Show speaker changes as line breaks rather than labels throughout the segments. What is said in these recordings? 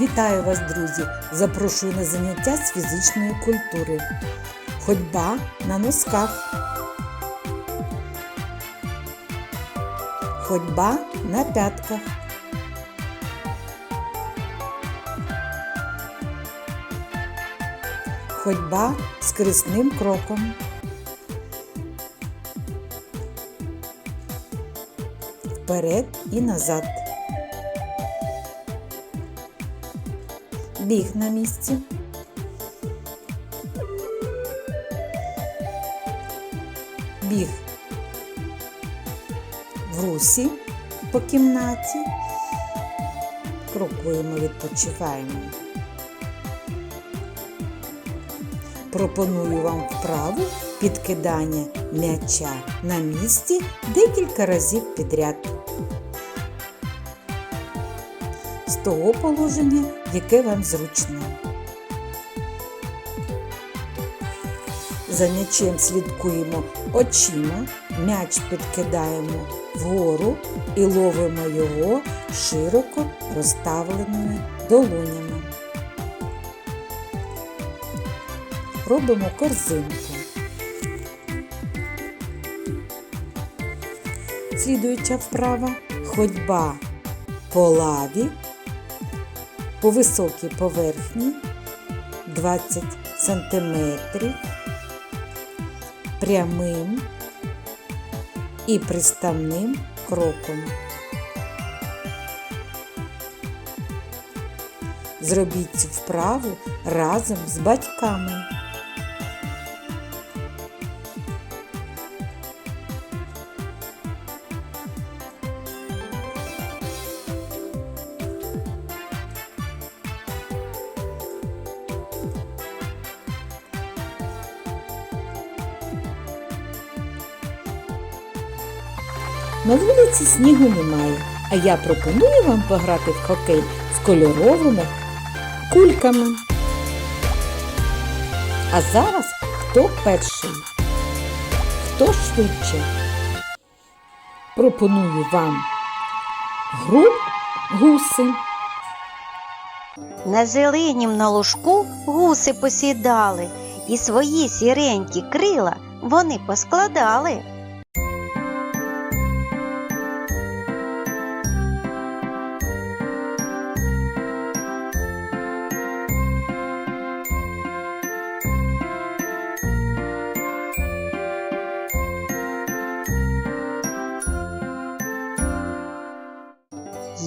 Вітаю вас, друзі! Запрошую на заняття з фізичної культури. Ходьба на носках. Ходьба на п'ятках. Ходьба з кресним кроком. Вперед і назад. Біг на місці. Біг в русі по кімнаті. Крокуємо, відпочиваємо. Пропоную вам вправу підкидання м'яча на місці декілька разів підряд. З того положення, яке вам зручне. За м'ячем слідкуємо очима, м'яч підкидаємо вгору і ловимо його широко розставленими долонями. Робимо корзинку. Слідуюча вправа ходьба по лаві по високій поверхні 20 см прямим і приставним кроком. Зробіть цю вправу разом з батьками. На вулиці снігу немає, а я пропоную вам пограти в хокей з кольоровими кульками. А зараз хто перший? Хто швидше? Пропоную вам гру гуси.
На зеленім на ложку гуси посідали, і свої сіренькі крила вони поскладали.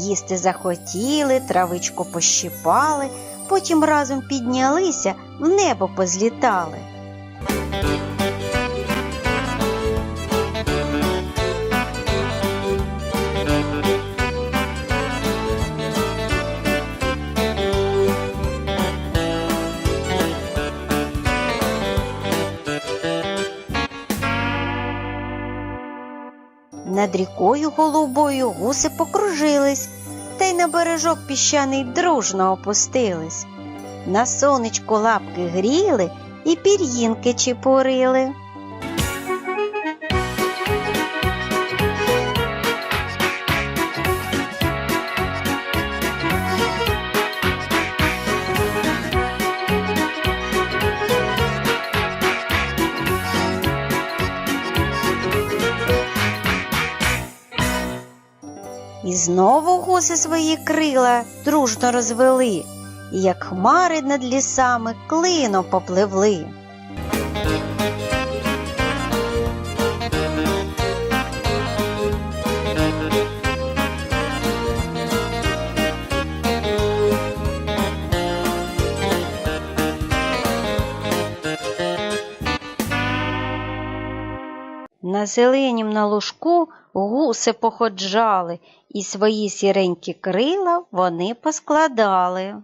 Їсти захотіли, травичку пощипали, потім разом піднялися, в небо позлітали. Над рікою голубою гуси покружились, на бережок піщаний дружно опустились. На сонечку лапки гріли і пір'їнки чепурили. Знову гуси свої крила дружно розвели, і як хмари над лісами клином попливли. На зеленім на лужку гуси походжали, і свої сіренькі крила вони поскладали.